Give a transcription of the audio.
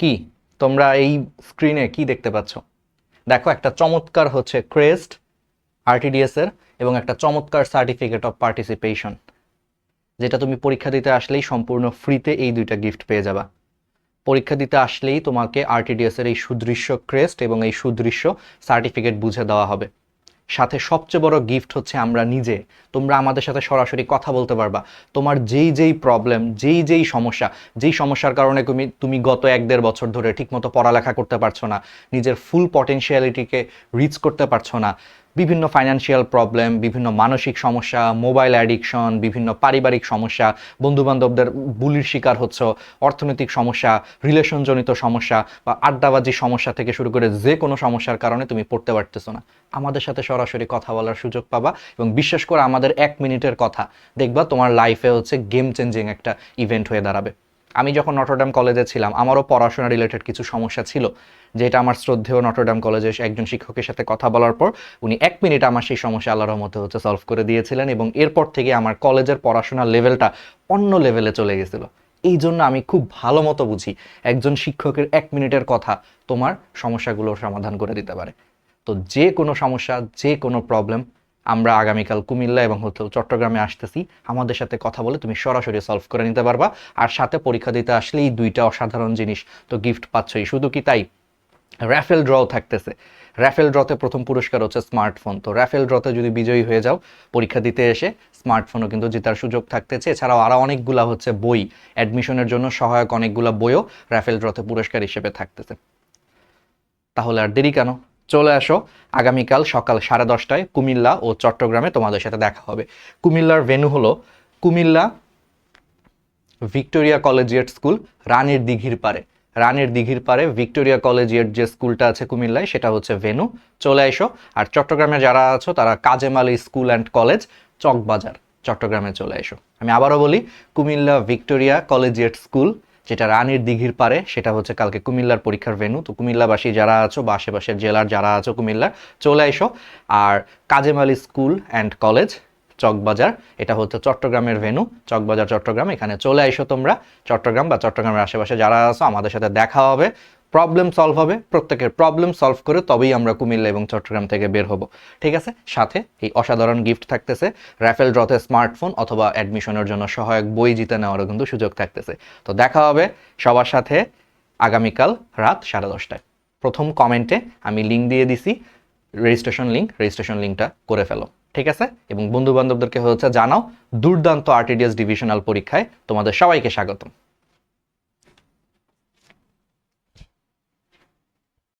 কি? তোমরা এই স্ক্রিনে কি দেখতে পাচ্ছ? দেখো, একটা চমৎকার হচ্ছে ক্রেস্ট আরটিডিএস এর এবং একটা চমৎকার সার্টিফিকেট অফ পার্টিসিপেশন যেটা তুমি পরীক্ষা দিতে আসলেই সম্পূর্ণ ফ্রিতে এই দুইটা গিফট পেয়ে যাবা। পরীক্ষা দিতে আসলেই তোমাকে আরটিডিএস এর এই সুদৃশ্য ক্রেস্ট এবং এই সুদৃশ্য সার্টিফিকেট বুঝে দেওয়া হবে। সাথে সবচেয়ে বড় গিফট হচ্ছে আমরা নিজে। তোমরা আমাদের সাথে সরাসরি কথা বলতে পারবা। তোমার যেই যেই প্রবলেম যেই যেই সমস্যা, যেই সমস্যার কারণে তুমি তুমি গত এক দেড় বছর ধরে ঠিকমতো পড়ালেখা করতে পারছ না, নিজের ফুল পটেনশিয়ালিটিকে রিচ করতে পারছ না বিভিন্ন ফাইন্যান্সিয়াল প্রবলেম বিভিন্ন মানসিক সমস্যা মোবাইল অ্যাডিকশন বিভিন্ন পারিবারিক সমস্যা, বন্ধুবান্ধবদের বুলির শিকার হচ্ছ, অর্থনৈতিক সমস্যা রিলেশনজনিত সমস্যা বা আড্ডাবাজি সমস্যা থেকে শুরু করে যে কোনো সমস্যার কারণে তুমি পড়তে পারতেছো না। আমাদের সাথে সরাসরি কথা বলার সুযোগ পাবা এবং বিশ্বাস করে আমাদের এক মিনিটের কথা। দেখবা তোমার লাইফে হচ্ছে গেম চেঞ্জিং একটা ইভেন্ট হয়ে দাঁড়াবে। আমি যখন নটরডাম কলেজে ছিলাম, আমারও পড়াশোনা রিলেটেড কিছু সমস্যা ছিল, যেটা আমার শ্রদ্ধেয় নটরডাম কলেজে একজন শিক্ষকের সাথে কথা বলার পর, উনি এক মিনিট আমার সেই সমস্যা আল্লাহর মতো হচ্ছে সলভ করে দিয়েছিলেন এবং এরপর থেকে আমার কলেজের পড়াশোনার লেভেলটা অন্য লেভেলে চলে গেছিল। এই জন্য আমি খুব ভালো মতো বুঝি একজন শিক্ষকের এক মিনিটের কথা তোমার সমস্যাগুলোর সমাধান করে দিতে পারে। তো যে কোনো সমস্যা, যে কোনো প্রবলেম আমরা আগামীকাল কুমিল্লা এবং হচ্ছে চট্টগ্রামে আসতেছি। আমাদের সাথে কথা বলে তুমি সরাসরি সলভ করে নিতে পারবা। আর সাথে পরীক্ষা দিতে আসলেই দুইটা অসাধারণ জিনিস তো গিফট পাচ্ছই। শুধু কি তাই? র্যাফেল ড্রও থাকতেছে। র্যাফেল ড্রতে প্রথম পুরস্কার হচ্ছে স্মার্টফোন তো র্যাফেল ড্রতে যদি বিজয়ী হয়ে যাও, পরীক্ষা দিতে এসে স্মার্টফোনও কিন্তু জেতার সুযোগ থাকতেছে। এছাড়াও আরও অনেকগুলা হচ্ছে বই। অ্যাডমিশনের জন্য সহায়ক অনেকগুলা বইও র্যাফেল ড্রতে পুরস্কার হিসেবে থাকতেছে। তাহলে আর দেরি কেন? চলে আসো। আগামীকাল সকাল সাড়ে দশটায় কুমিল্লা ও চট্টগ্রামে তোমাদের সাথে দেখা হবে। কুমিল্লার ভেন্যু হলো কুমিল্লা ভিক্টোরিয়া কলেজিয়েট স্কুল রানের দিঘির পারে রানের দিঘির পারে ভিক্টোরিয়া কলেজিয়েট যে স্কুলটা আছে কুমিল্লায়, সেটা হচ্ছে ভেনু চলে এসো। আর চট্টগ্রামে যারা আছো, তারা Kazem Ali school and college Chawkbazar, চট্টগ্রামে চলে এসো। আমি আবারও বলি, কুমিল্লা ভিক্টোরিয়া কলেজিয়েট স্কুল যেটা রানীর দিঘির পারে, সেটা হচ্ছে কালকে কুমিল্লার পরীক্ষার ভেনু তো কুমিল্লাবাসী যারা আছো, বা আশেপাশের জেলার যারা আছো কুমিল্লার, চলে এসো। আর Kazem Ali school and college Chawkbazar, এটা হচ্ছে চট্টগ্রামের ভেনু চকবাজার, চট্টগ্রাম। এখানে চলে এসো তোমরা। চট্টগ্রাম বা চট্টগ্রামের আশেপাশে যারা আছো, আমাদের সাথে দেখা হবে। প্রবলেম সলভ হবে, প্রত্যেকের প্রবলেম সলভ করে তবেই আমরা কুমিল্লা এবং চট্টগ্রাম থেকে বের হব। ঠিক আছে? সাথে এই অসাধারণ গিফট থাকতেছে র্যাফেল ড্রতে স্মার্টফোন অথবা অ্যাডমিশনের জন্য সহায়ক বই জিতে নেওয়ারও কিন্তু সুযোগ থাকতেছে। তো দেখা হবে সবার সাথে আগামীকাল রাত সাড়ে দশটায়। প্রথম কমেন্টে আমি লিঙ্ক দিয়ে দিছি রেজিস্ট্রেশন লিঙ্ক রেজিস্ট্রেশন লিঙ্কটা করে ফেলো। ঠিক আছে? এবং বন্ধু বান্ধবদেরকে হচ্ছে জানাও, দুর্দান্ত আরটিডিএস ডিভিশনাল পরীক্ষায় তোমাদের সবাইকে স্বাগতম।